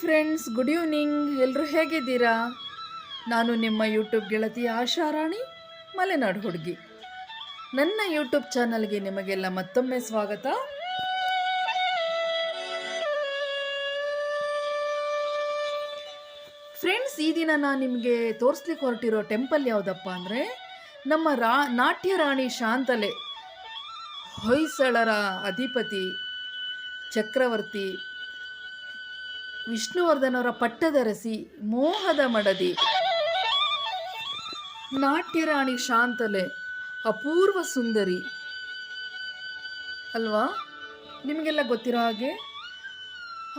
Friends good evening ಎಲ್ಲರೂ ಹೇಗಿದ್ದೀರಾ? ನಾನು ನಿಮ್ಮ ಯೂಟ್ಯೂಬ್ ಗೆಳತಿ ಆಶಾರಾಣಿ ಮಲೆನಾಡು ಹುಡುಗಿ. ನನ್ನ ಯೂಟ್ಯೂಬ್ ಚಾನಲ್ಗೆ ನಿಮಗೆಲ್ಲ ಮತ್ತೊಮ್ಮೆ ಸ್ವಾಗತ. ಫ್ರೆಂಡ್ಸ್ ಈ ದಿನ ನಾನು ನಿಮಗೆ ತೋರಿಸ್ಲಿಕ್ಕೆ ಹೊರಟಿರೋ ಟೆಂಪಲ್ ಯಾವುದಪ್ಪ ಅಂದರೆ, ನಮ್ಮ ರಾ, ನಾಟ್ಯ ರಾಣಿ ಶಾಂತಲೆ, ಹೊಯ್ಸಳರ ಅಧಿಪತಿ, ಚಕ್ರವರ್ತಿ ವಿಷ್ಣುವರ್ಧನವರ ಪಟ್ಟದರಸಿ ಮೋಹದ ಮಡದಿ. ನಾಟ್ಯರಾಣಿ ಶಾಂತಲೆ, ಅಪೂರ್ವ ಸುಂದರಿ. ಅಲ್ವಾ? ನಿಮಗೆಲ್ಲ ಗೊತ್ತಿರೋ ಹಾಗೆ?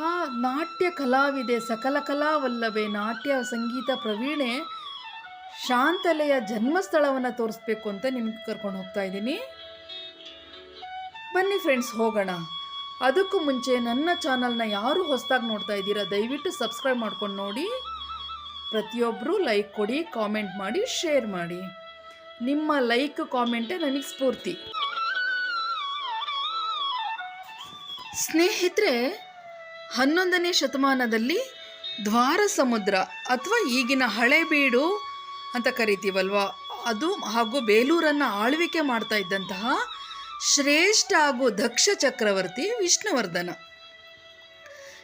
ಆ ನಾಟ್ಯ ಕಲಾವಿದೆ ಸಕಲ ಕಲಾವಲ್ಲವೇ, ನಾಟ್ಯ ಸಂಗೀತ ಪ್ರವೀಣೆ ಶಾಂತಲೆಯ ಜನ್ಮಸ್ಥಳವನ್ನು ತೋರಿಸ್ಬೇಕು ಅಂತ ನಿಮ್ಗೆ ಕರ್ಕೊಂಡು ಹೋಗ್ತಾ ಇದ್ದೀನಿ. ಬನ್ನಿ ಫ್ರೆಂಡ್ಸ್ ಹೋಗೋಣ. ಅದಕ್ಕೂ ಮುಂಚೆ ನನ್ನ ಚಾನಲ್ನ ಯಾರು ಹೊಸದಾಗಿ ನೋಡ್ತಾ ಇದ್ದೀರಾ, ದಯವಿಟ್ಟು ಸಬ್ಸ್ಕ್ರೈಬ್ ಮಾಡ್ಕೊಂಡು ನೋಡಿ. ಪ್ರತಿಯೊಬ್ಬರು ಲೈಕ್ ಕೊಡಿ, ಕಾಮೆಂಟ್ ಮಾಡಿ, ಶೇರ್ ಮಾಡಿ. ನಿಮ್ಮ ಲೈಕ್, ಕಾಮೆಂಟೇ ನನಗೆ ಸ್ಫೂರ್ತಿ. ಸ್ನೇಹಿತರೆ, ಹನ್ನೊಂದನೇ ಶತಮಾನದಲ್ಲಿ ದ್ವಾರ ಸಮುದ್ರ ಅಥವಾ ಈಗಿನ ಹಳೆಬೀಡು ಅಂತ ಕರಿತೀವಲ್ವ? ಅದು ಹಾಗೂ ಬೇಲೂರನ್ನು ಆಳ್ವಿಕೆ ಮಾಡ್ತಾ ಇದ್ದಂತಹ ಶ್ರೇಷ್ಠ ಹಾಗೂ ದಕ್ಷ ಚಕ್ರವರ್ತಿ ವಿಷ್ಣುವರ್ಧನ.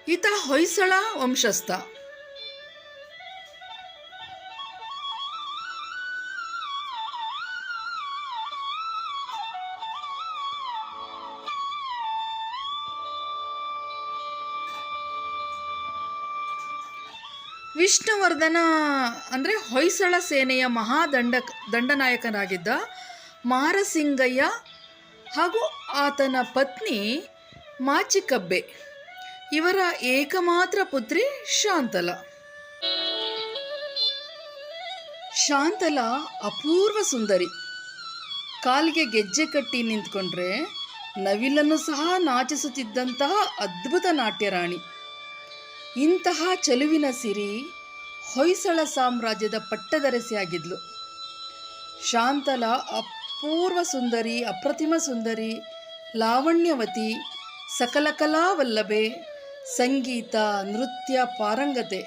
ಈತ ಹೊಯ್ಸಳ ವಂಶಸ್ಥ. ವಿಷ್ಣುವರ್ಧನ ಅಂದರೆ ಹೊಯ್ಸಳ ಸೇನೆಯ ಮಹಾದಂಡ, ದಂಡನಾಯಕನಾಗಿದ್ದ ಮಾರಸಿಂಗಯ್ಯ ಹಾಗೂ ಆತನ ಪತ್ನಿ ಮಾಚಿಕಬ್ಬೆ. ಇವರ ಏಕಮಾತ್ರ ಪುತ್ರಿ ಶಾಂತಲ. ಶಾಂತಲ ಅಪೂರ್ವ ಸುಂದರಿ. ಕಾಲಿಗೆ ಗೆಜ್ಜೆ ಕಟ್ಟಿ ನಿಂತ್ಕೊಂಡ್ರೆ ನವಿಲನ್ನು ಸಹ ನಾಚಿಸುತ್ತಿದ್ದಂತಹ ಅದ್ಭುತ ನಾಟ್ಯರಾಣಿ. ಇಂತಹ ಚೆಲುವಿನ ಸಿರಿ ಹೊಯ್ಸಳ ಸಾಮ್ರಾಜ್ಯದ ಪಟ್ಟದರಸಿಯಾಗಿದ್ಲು. ಶಾಂತಲ ಅಪೂರ್ವ ಸುಂದರಿ, ಅಪ್ರತಿಮ ಸುಂದರಿ, ಲಾವಣ್ಯವತಿ, ಸಕಲ ಕಲಾವಲ್ಲಭೆ, ಸಂಗೀತ, ನೃತ್ಯ, ಪಾರಂಗತೆ.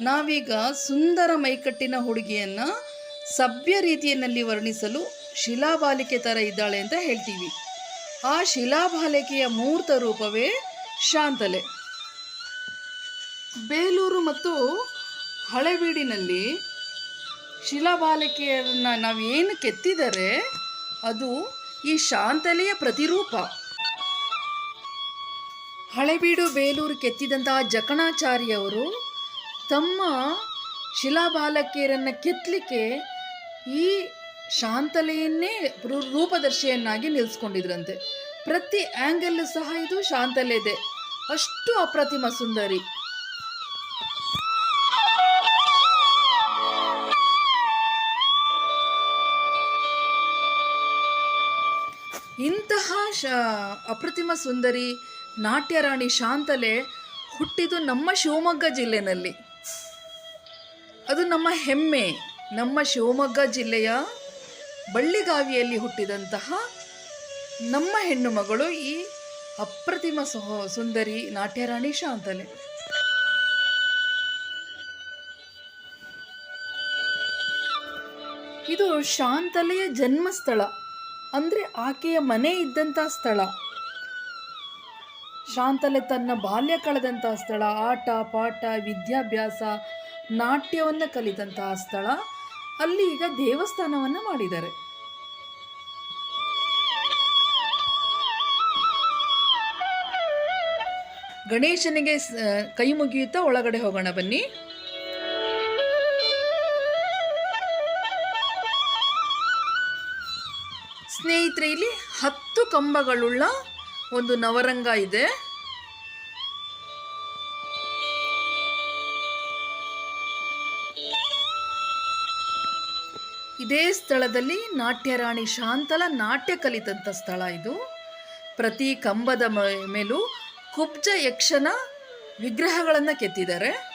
ನಾವೀಗ ಸುಂದರ ಮೈಕಟ್ಟಿನ ಹುಡುಗಿಯನ್ನು ಸಭ್ಯ ರೀತಿಯಲ್ಲಿ ವರ್ಣಿಸಲು ಶಿಲಾಬಾಲಿಕೆ ಥರ ಇದ್ದಾಳೆ ಅಂತ ಹೇಳ್ತೀವಿ. ಆ ಶಿಲಾಬಾಲಿಕೆಯ ಮೂರ್ತ ರೂಪವೇ ಶಾಂತಲೆ. ಬೇಲೂರು ಮತ್ತು ಹಳೆಬೀಡಿನಲ್ಲಿ ಶಿಲಾಬಾಲಿಕೆಯನ್ನು ನಾವು ಏನು ಕೆತ್ತಿದರೆ ಅದು ಈ ಶಾಂತಲೆಯ ಪ್ರತಿರೂಪ. ಹಳೆಬೀಡು ಬೇಲೂರು ಕೆತ್ತಿದಂತಹ ಜಕಣಾಚಾರ್ಯವರು ತಮ್ಮ ಶಿಲಾಬಾಲಕಿಯರನ್ನು ಕೆತ್ತಲಿಕ್ಕೆ ಈ ಶಾಂತಲೆಯನ್ನೇ ರೂಪದರ್ಶಿಯನ್ನಾಗಿ ನಿಲ್ಲಿಸ್ಕೊಂಡಿದ್ರಂತೆ ಪ್ರತಿ ಆ್ಯಂಗಲ್ಲೂ ಸಹ ಇದು ಶಾಂತಲೆ ಇದೆ ಅಷ್ಟು ಅಪ್ರತಿಮ ಸುಂದರಿ. ಇಂತಹ ಶ, ಅಪ್ರತಿಮ ಸುಂದರಿ, ನಾಟ್ಯರಾಣಿ ಶಾಂತಲೆ ಹುಟ್ಟಿದ್ದು ನಮ್ಮ ಶಿವಮೊಗ್ಗ ಜಿಲ್ಲೆನಲ್ಲಿ. ಅದು ನಮ್ಮ ಹೆಮ್ಮೆ. ನಮ್ಮ ಶಿವಮೊಗ್ಗ ಜಿಲ್ಲೆಯ ಬಳ್ಳಿಗಾವಿಯಲ್ಲಿ ಹುಟ್ಟಿದಂತಹ ನಮ್ಮ ಹೆಣ್ಣು ಮಗಳು ಈ ಅಪ್ರತಿಮ ಸುಂದರಿ, ನಾಟ್ಯರಾಣಿ ಶಾಂತಲೆ. ಇದು ಶಾಂತಲೆಯ ಜನ್ಮಸ್ಥಳ. ಅಂದರೆ ಆಕೆಯ ಮನೆ ಇದ್ದಂಥ ಸ್ಥಳ. ಶಾಂತಲೆ ತನ್ನ ಬಾಲ್ಯ ಕಳೆದಂಥ ಸ್ಥಳ, ಆಟ, ಪಾಠ, ವಿದ್ಯಾಭ್ಯಾಸ, ನಾಟ್ಯವನ್ನು ಕಲಿತಂತಹ ಸ್ಥಳ. ಅಲ್ಲಿ ಈಗ ದೇವಸ್ಥಾನವನ್ನು ಮಾಡಿದ್ದಾರೆ. ಗಣೇಶನಿಗೆ ಕೈ ಮುಗಿಯುತ್ತಾ ಒಳಗಡೆ ಹೋಗೋಣ ಬನ್ನಿ. ಸ್ನೇಹಿತರೆ, ಇಲ್ಲಿ ಹತ್ತು ಕಂಬಗಳುಳ್ಳ ಒಂದು ನವರಂಗ ಇದೆ. ಇದೇ ಸ್ಥಳದಲ್ಲಿ ನಾಟ್ಯರಾಣಿ ಶಾಂತಲ ನಾಟ್ಯ ಕಲಿತಂಥ ಸ್ಥಳ ಇದು. ಪ್ರತಿ ಕಂಬದ ಮೇಲೂ ಕುಬ್ಜ ಯಕ್ಷನ ವಿಗ್ರಹಗಳನ್ನು ಕೆತ್ತಿದ್ದಾರೆ.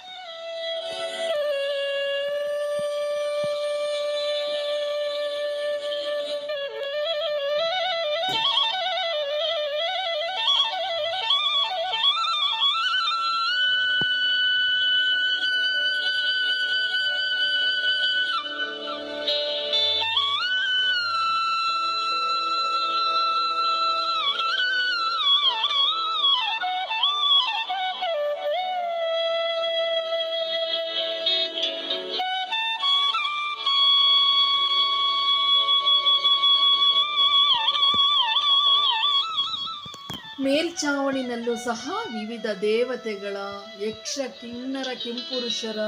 ಮೇಲ್ಚಾವಣಿನಲ್ಲೂ ಸಹ ವಿವಿಧ ದೇವತೆಗಳ, ಯಕ್ಷ, ಕಿನ್ನರ, ಕಿಂಪುರುಷರ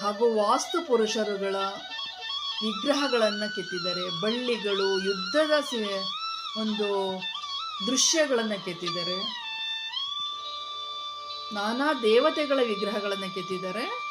ಹಾಗೂ ವಾಸ್ತು ಪುರುಷರುಗಳ ವಿಗ್ರಹಗಳನ್ನು ಕೆತ್ತಿದ್ದಾರೆ. ಬಳ್ಳಿಗಳು, ಯುದ್ಧದ ಒಂದು ದೃಶ್ಯಗಳನ್ನು ಕೆತ್ತಿದ್ದಾರೆ. ನಾನಾ ದೇವತೆಗಳ ವಿಗ್ರಹಗಳನ್ನು ಕೆತ್ತಿದ್ದಾರೆ.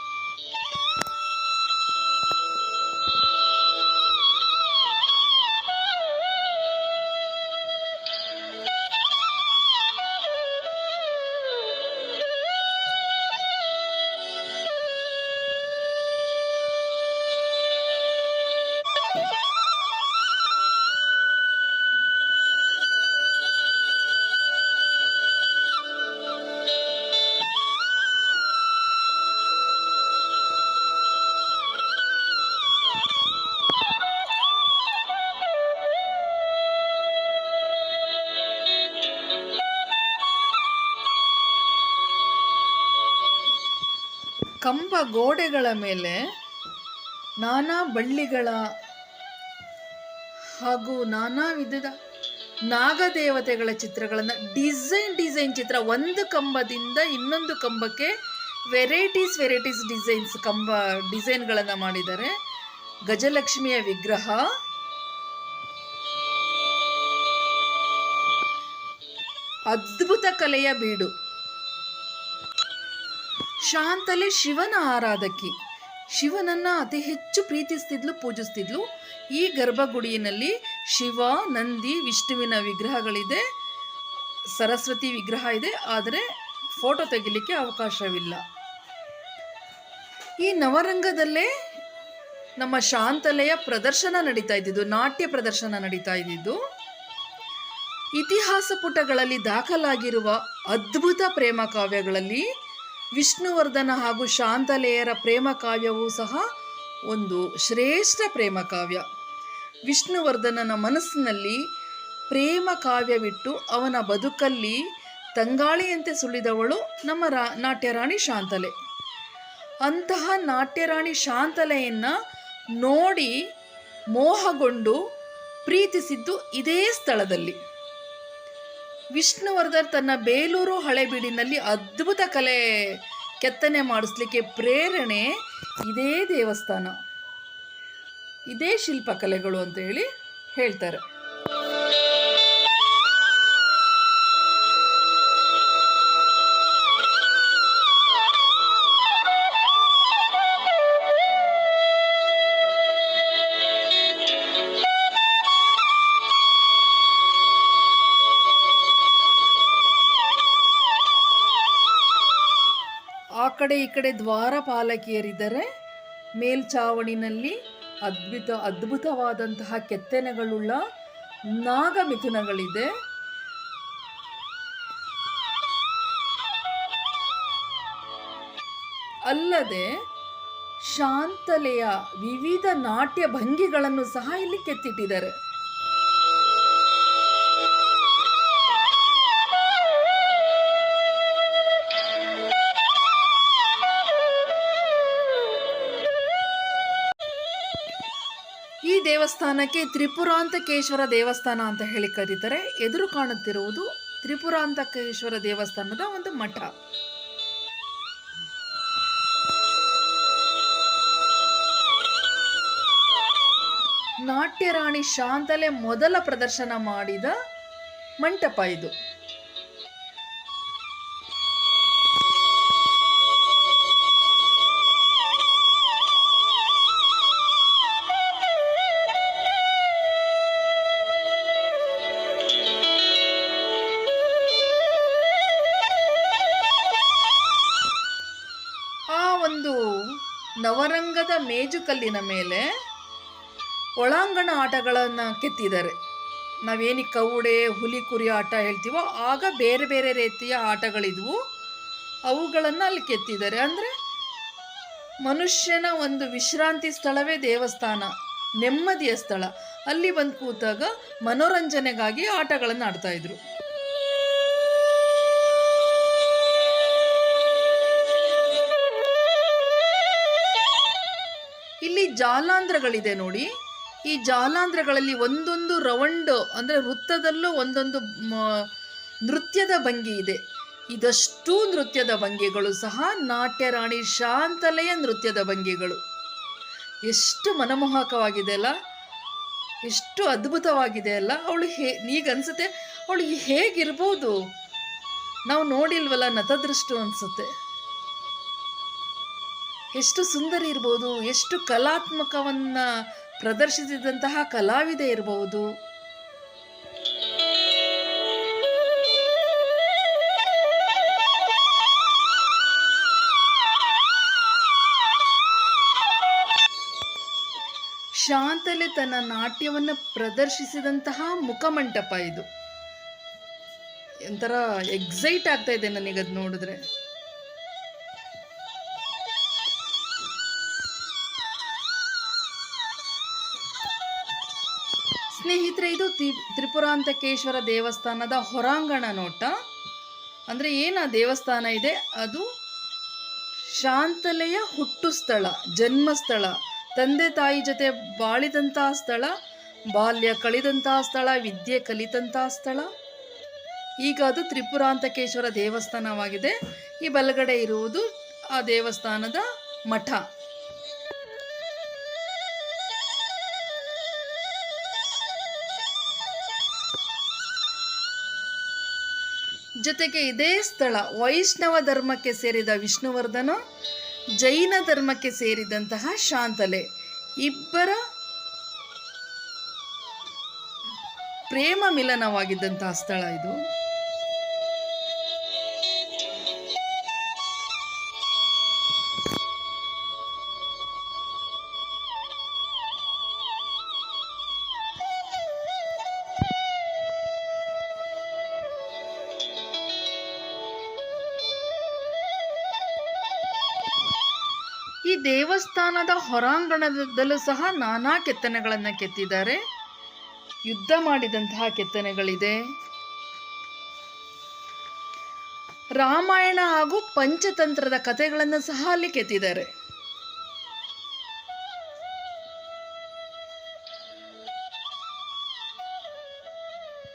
ಕಂಬ ಗೋಡೆಗಳ ಮೇಲೆ ನಾನಾ ಬಳ್ಳಿಗಳ ಹಾಗೂ ನಾನಾ ವಿಧದ ನಾಗದೇವತೆಗಳ ಚಿತ್ರಗಳನ್ನು ಡಿಸೈನ್ ಡಿಸೈನ್ ಚಿತ್ರ. ಒಂದು ಕಂಬದಿಂದ ಇನ್ನೊಂದು ಕಂಬಕ್ಕೆ ವೆರೈಟೀಸ್ ವೆರೈಟೀಸ್ ಡಿಸೈನ್ಸ್ ಕಂಬ ಡಿಸೈನ್ಗಳನ್ನು ಮಾಡಿದ್ದಾರೆ. ಗಜಲಕ್ಷ್ಮಿಯ ವಿಗ್ರಹ. ಅದ್ಭುತ ಕಲೆಯ ಬೀಡು. ಶಾಂತಲೆ ಶಿವನ ಆರಾಧಕಿ. ಶಿವನನ್ನ ಅತಿ ಹೆಚ್ಚು ಪ್ರೀತಿಸ್ತಿದ್ಲು, ಪೂಜಿಸ್ತಿದ್ಲು. ಈ ಗರ್ಭಗುಡಿಯಲ್ಲಿ ಶಿವ, ನಂದಿ, ವಿಷ್ಣುವಿನ ವಿಗ್ರಹಗಳಿದೆ. ಸರಸ್ವತಿ ವಿಗ್ರಹ ಇದೆ, ಆದರೆ ಫೋಟೋ ತೆಗಿಲಿಕ್ಕೆ ಅವಕಾಶವಿಲ್ಲ. ಈ ನವರಂಗದಲ್ಲೇ ನಮ್ಮ ಶಾಂತಲೆಯ ಪ್ರದರ್ಶನ ನಡೀತಾ ಇದ್ದಿದ್ದು, ನಾಟ್ಯ ಪ್ರದರ್ಶನ ನಡೀತಾ ಇದ್ದಿದ್ದು. ಇತಿಹಾಸ ಪುಟಗಳಲ್ಲಿ ದಾಖಲಾಗಿರುವ ಅದ್ಭುತ ಪ್ರೇಮ ಕಾವ್ಯಗಳಲ್ಲಿ ವಿಷ್ಣುವರ್ಧನ ಹಾಗೂ ಶಾಂತಲೇಯರ ಪ್ರೇಮ ಕಾವ್ಯವೂ ಸಹ ಒಂದು ಶ್ರೇಷ್ಠ ಪ್ರೇಮ ಕಾವ್ಯ. ವಿಷ್ಣುವರ್ಧನನ ಮನಸ್ಸಿನಲ್ಲಿ ಪ್ರೇಮ ಕಾವ್ಯವಿಟ್ಟು ಅವನ ಬದುಕಲ್ಲಿ ತಂಗಾಳಿಯಂತೆ ಸುಳಿದವಳು ನಮ್ಮ ರಾ, ನಾಟ್ಯರಾಣಿ ಶಾಂತಲೆ. ಅಂತಹ ನಾಟ್ಯರಾಣಿ ಶಾಂತಲೆಯನ್ನು ನೋಡಿ ಮೋಹಗೊಂಡು ಪ್ರೀತಿಸಿದ್ದು ಇದೇ ಸ್ಥಳದಲ್ಲಿ. ವಿಷ್ಣುವರ್ಧನ್ ತನ್ನ ಬೇಲೂರು ಹಳೆಬೀಡಿನಲ್ಲಿ ಅದ್ಭುತ ಕಲೆ ಕೆತ್ತನೆ ಮಾಡಿಸ್ಲಿಕ್ಕೆ ಪ್ರೇರಣೆ ಇದೇ ದೇವಸ್ಥಾನ. ಇದೇ ಶಿಲ್ಪಕಲೆಗಳು ಅಂತ ಹೇಳಿ ಹೇಳ್ತಾರೆ. ಕಡೆ ಈ ಕಡೆ ದ್ವಾರಪಾಲಕಿಯರಿದ್ದಾರೆ ಮೇಲ್ಚಾವಣಿನಲ್ಲಿ ಅದ್ಭುತ ಅದ್ಭುತವಾದಂತಹ ಕೆತ್ತನೆಗಳುಳ್ಳ ನಾಗಮಿಥುನಗಳಿದೆ. ಅಲ್ಲದೆ ಶಾಂತಲೆಯ ವಿವಿಧ ನಾಟ್ಯ ಭಂಗಿಗಳನ್ನು ಸಹ ಇಲ್ಲಿ ಕೆತ್ತಿಟ್ಟಿದ್ದಾರೆ. ದೇವಸ್ಥಾನಕ್ಕೆ ತ್ರಿಪುರಾಂತಕೇಶ್ವರ ದೇವಸ್ಥಾನ ಅಂತ ಹೇಳಿ ಕರೀತಾರೆ. ಎದುರು ಕಾಣುತ್ತಿರುವುದು ತ್ರಿಪುರಾಂತಕೇಶ್ವರ ದೇವಸ್ಥಾನದ ಒಂದು ಮಠ. ನಾಟ್ಯರಾಣಿ ಶಾಂತಲೆ ಮೊದಲ ಪ್ರದರ್ಶನ ಮಾಡಿದ ಮಂಟಪ ಇದು. ನವರಂಗದ ಮೇಜುಕಲ್ಲಿನ ಮೇಲೆ ಒಳಾಂಗಣ ಆಟಗಳನ್ನು ಕೆತ್ತಿದ್ದಾರೆ. ನಾವೇನು ಕೌಡೆ, ಹುಲಿ ಕುರಿ ಆಟ ಹೇಳ್ತೀವೋ ಆಗ ಬೇರೆ ಬೇರೆ ರೀತಿಯ ಆಟಗಳಿದ್ವು. ಅವುಗಳನ್ನು ಅಲ್ಲಿ ಕೆತ್ತಿದ್ದಾರೆ. ಅಂದರೆ ಮನುಷ್ಯನ ಒಂದು ವಿಶ್ರಾಂತಿ ಸ್ಥಳವೇ ದೇವಸ್ಥಾನ, ನೆಮ್ಮದಿಯ ಸ್ಥಳ. ಅಲ್ಲಿ ಬಂದು ಕೂತಾಗ ಮನೋರಂಜನೆಗಾಗಿ ಆಟಗಳನ್ನು ಆಡ್ತಾ ಜಾಲಾಂಧ್ರಗಳಿದೆ ನೋಡಿ. ಈ ಜಾಲಾಂಧ್ರಗಳಲ್ಲಿ ಒಂದೊಂದು ರೌಂಡ್ ಅಂದರೆ ವೃತ್ತದಲ್ಲೂ ಒಂದೊಂದು ನೃತ್ಯದ ಭಂಗಿ ಇದೆ. ಇದಷ್ಟು ನೃತ್ಯದ ಭಂಗಿಗಳು ಸಹ ನಾಟ್ಯ ರಾಣಿ ಶಾಂತಲೆಯ ನೃತ್ಯದ ಭಂಗಿಗಳು. ಎಷ್ಟು ಮನಮೋಹಕವಾಗಿದೆ ಅಲ್ಲ? ಎಷ್ಟು ಅದ್ಭುತವಾಗಿದೆ ಅಲ್ಲ? ಅವಳು ಹೇ ಅನ್ಸುತ್ತೆ ಅವಳು ಹೇಗಿರ್ಬೋದು? ನಾವು ನೋಡಿಲ್ವಲ್ಲ ನತದೃಷ್ಟು ಅನ್ಸುತ್ತೆ. ಎಷ್ಟು ಸುಂದರಿ ಇರ್ಬೋದು, ಎಷ್ಟು ಕಲಾತ್ಮಕವನ್ನ ಪ್ರದರ್ಶಿಸಿದಂತಹ ಕಲಾವಿದೆ ಇರಬಹುದು ಶಾಂತಲೆ ತನ್ನ ನಾಟ್ಯವನ್ನು ಪ್ರದರ್ಶಿಸಿದಂತಹ ಮುಖಮಂಟಪ ಇದು. ಒಂಥರ ಎಕ್ಸೈಟ್ ಆಗ್ತಾ ಇದೆ ನನಗದು ನೋಡಿದ್ರೆ. ಸ್ನೇಹಿತರೆ, ಇದು ತ್ರಿಪುರಾಂತಕೇಶ್ವರ ದೇವಸ್ಥಾನದ ಹೊರಾಂಗಣ ನೋಟ. ಅಂದರೆ ಏನು ಆ ದೇವಸ್ಥಾನ ಇದೆ? ಅದು ಶಾಂತಲೆಯ ಹುಟ್ಟು ಸ್ಥಳ ಜನ್ಮಸ್ಥಳ ತಂದೆ ತಾಯಿ ಜೊತೆ ಬಾಳಿದಂತಹ ಸ್ಥಳ, ಬಾಲ್ಯ ಕಳೆದಂತಹ ಸ್ಥಳ, ವಿದ್ಯೆ ಕಲಿತಂತಹ ಸ್ಥಳ. ಈಗ ಅದು ತ್ರಿಪುರಾಂತಕೇಶ್ವರ ದೇವಸ್ಥಾನವಾಗಿದೆ. ಈ ಬಲಗಡೆ ಇರುವುದು ಆ ದೇವಸ್ಥಾನದ ಮಠ. ಜೊತೆಗೆ ಇದೇ ಸ್ಥಳ ವೈಷ್ಣವ ಧರ್ಮಕ್ಕೆ ಸೇರಿದ ವಿಷ್ಣುವರ್ಧನ, ಜೈನ ಧರ್ಮಕ್ಕೆ ಸೇರಿದಂತಹ ಶಾಂತಲೆ. ಇಬ್ಬರ ಪ್ರೇಮ ಮಿಲನವಾಗಿದ್ದಂತಹ ಸ್ಥಳ ಇದು. ದೇವಸ್ಥಾನದ ಹೊರಾಂಗಣದಲ್ಲೂ ಸಹ ನಾನಾ ಕೆತ್ತನೆಗಳನ್ನು ಕೆತ್ತಿದ್ದಾರೆ. ಯುದ್ಧ ಮಾಡಿದಂತಹ ಕೆತ್ತನೆಗಳಿದೆ. ರಾಮಾಯಣ ಹಾಗೂ ಪಂಚತಂತ್ರದ ಕಥೆಗಳನ್ನು ಸಹ ಅಲ್ಲಿ ಕೆತ್ತಿದ್ದಾರೆ.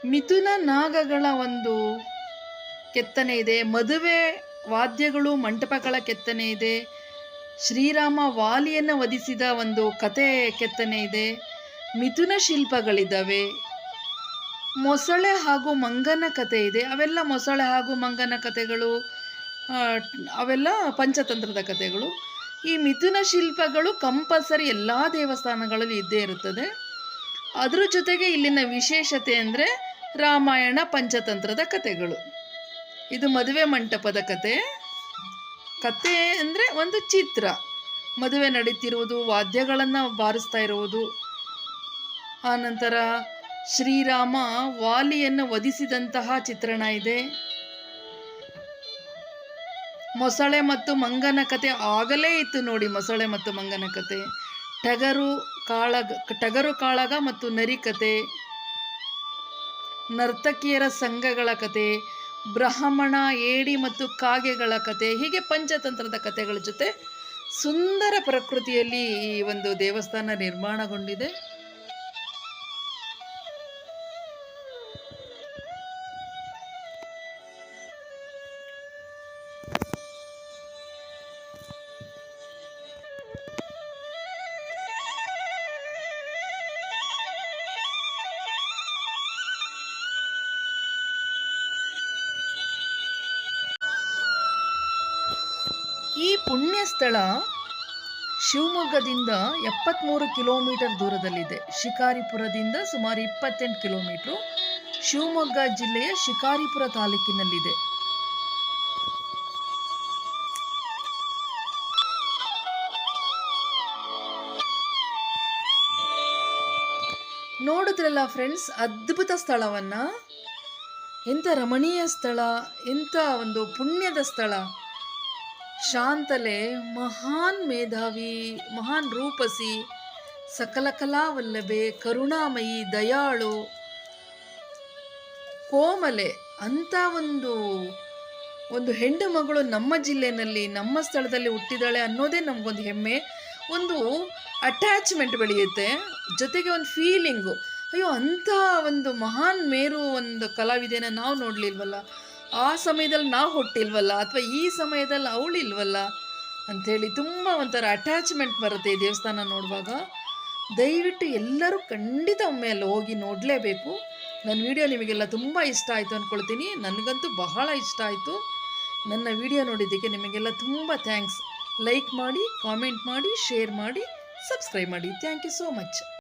ಮಿಥುನ ನಾಗಗಳ ಒಂದು ಕೆತ್ತನೆ ಇದೆ. ಮದುವೆ ವಾದ್ಯಗಳು, ಮಂಟಪಗಳ ಕೆತ್ತನೆ ಇದೆ. ಶ್ರೀರಾಮ ವಾಲಿಯನ್ನು ವಧಿಸಿದ ಒಂದು ಕತೆ ಕೆತ್ತನೆ ಇದೆ. ಮಿಥುನ ಶಿಲ್ಪಗಳಿದ್ದಾವೆ. ಮೊಸಳೆ ಹಾಗೂ ಮಂಗನ ಕತೆ ಇದೆ. ಅವೆಲ್ಲ ಮೊಸಳೆ ಹಾಗೂ ಮಂಗನ ಕಥೆಗಳು ಆ, ಅವೆಲ್ಲ ಪಂಚತಂತ್ರದ ಕಥೆಗಳು. ಈ ಮಿಥುನ ಶಿಲ್ಪಗಳು ಕಂಪಲ್ಸರಿ ಎಲ್ಲ ದೇವಸ್ಥಾನಗಳಲ್ಲಿ ಇದ್ದೇ ಇರುತ್ತದೆ. ಅದರ ಜೊತೆಗೆ ಇಲ್ಲಿನ ವಿಶೇಷತೆ ಅಂದರೆ ರಾಮಾಯಣ ಪಂಚತಂತ್ರದ ಕಥೆಗಳು. ಇದು ಮದುವೆ ಮಂಟಪದ ಕತೆ ಕತೆ ಅಂದರೆ ಒಂದು ಚಿತ್ರ. ಮದುವೆ ನಡೀತಿರುವುದು, ವಾದ್ಯಗಳನ್ನು ಬಾರಿಸ್ತಾ ಇರುವುದು. ಆನಂತರ ಶ್ರೀರಾಮ ವಾಲಿಯನ್ನು ವಧಿಸಿದಂತಹ ಚಿತ್ರಣ ಇದೆ. ಮೊಸಳೆ ಮತ್ತು ಮಂಗನ ಕತೆ ಆಗಲೇ ಇತ್ತು ನೋಡಿ ಮೊಸಳೆ ಮತ್ತು ಮಂಗನ ಕತೆ. ಟಗರು ಕಾಳಗ ಟಗರು ಕಾಳಗ ಮತ್ತು ನರಿ ಕತೆ. ನರ್ತಕಿಯರ ಸಂಘಗಳ ಕತೆ. ಬ್ರಾಹ್ಮಣ, ಏಡಿ ಮತ್ತು ಕಾಗೆಗಳ ಕತೆ, ಹೀಗೆ ಪಂಚತಂತ್ರದ ಕಥೆಗಳ ಜೊತೆ ಸುಂದರ ಪ್ರಕೃತಿಯಲ್ಲಿ ಈ ಒಂದು ದೇವಸ್ಥಾನ ನಿರ್ಮಾಣಗೊಂಡಿದೆ. ಪುಣ್ಯ ಸ್ಥಳ ಶಿವಮೊಗ್ಗದಿಂದ ಎಪ್ಪತ್ತ್ಮೂರು ಕಿಲೋಮೀಟರ್ ದೂರದಲ್ಲಿದೆ. ಶಿಕಾರಿಪುರದಿಂದ ಸುಮಾರು ಇಪ್ಪತ್ತೆಂಟು ಕಿಲೋಮೀಟ್ರು ಶಿವಮೊಗ್ಗ ಜಿಲ್ಲೆಯ ಶಿಕಾರಿಪುರ ತಾಲೂಕಿನಲ್ಲಿದೆ. ನೋಡಿದ್ರಲ್ಲ ಫ್ರೆಂಡ್ಸ್, ಅದ್ಭುತ ಸ್ಥಳವನ್ನು. ಎಂಥ ರಮಣೀಯ ಸ್ಥಳ, ಎಂಥ ಒಂದು ಪುಣ್ಯದ ಸ್ಥಳ. ಶಾಂತಲೆ ಮಹಾನ್ ಮೇಧಾವಿ, ಮಹಾನ್ ರೂಪಸಿ, ಸಕಲ ಕಲಾವಲ್ಲಭೆ, ಕರುಣಾಮಯಿ, ದಯಾಳು, ಕೋಮಲೆ ಅಂಥ ಒಂದು ಒಂದು ಹೆಣ್ಣು ಮಗಳು ನಮ್ಮ ಜಿಲ್ಲೆಯಲ್ಲಿ ನಮ್ಮ ಸ್ಥಳದಲ್ಲಿ ಹುಟ್ಟಿದಾಳೆ ಅನ್ನೋದೇ ನಮಗೊಂದು ಹೆಮ್ಮೆ. ಒಂದು ಅಟ್ಯಾಚ್ಮೆಂಟ್ ಬೆಳೆಯುತ್ತೆ. ಜೊತೆಗೆ ಒಂದು ಫೀಲಿಂಗು ಅಯ್ಯೋ, ಅಂಥ ಒಂದು ಮಹಾನ್ ಮೇರು ಒಂದು ಕಲಾವಿದೆಯನ್ನು ನಾವು ನೋಡಲಿಲ್ವಲ್ಲ? ಆ ಸಮಯದಲ್ಲಿ ನಾವು ಹುಟ್ಟಿಲ್ವಲ್ಲ ಅಥವಾ ಈ ಸಮಯದಲ್ಲಿ ಅವಳಿಲ್ವಲ್ಲ ಅಂಥೇಳಿ ತುಂಬ ಒಂಥರ ಅಟ್ಯಾಚ್ಮೆಂಟ್ ಬರುತ್ತೆ ಈ ದೇವಸ್ಥಾನ ನೋಡುವಾಗ. ದಯವಿಟ್ಟು ಎಲ್ಲರೂ ಖಂಡಿತ ಒಮ್ಮೆ ಅಲ್ಲಿ ಹೋಗಿ ನೋಡಲೇಬೇಕು. ನನ್ನ ವಿಡಿಯೋ ನಿಮಗೆಲ್ಲ ತುಂಬ ಇಷ್ಟ ಆಯಿತು ಅಂದ್ಕೊಳ್ತೀನಿ ನನಗಂತೂ ಬಹಳ ಇಷ್ಟ ಆಯಿತು. ನನ್ನ ವಿಡಿಯೋ ನೋಡಿದ್ದಕ್ಕೆ ನಿಮಗೆಲ್ಲ ತುಂಬ ಥ್ಯಾಂಕ್ಸ್ ಲೈಕ್ ಮಾಡಿ ಕಾಮೆಂಟ್ ಮಾಡಿ ಶೇರ್ ಮಾಡಿ ಸಬ್ಸ್ಕ್ರೈಬ್ ಮಾಡಿ. Thank you so much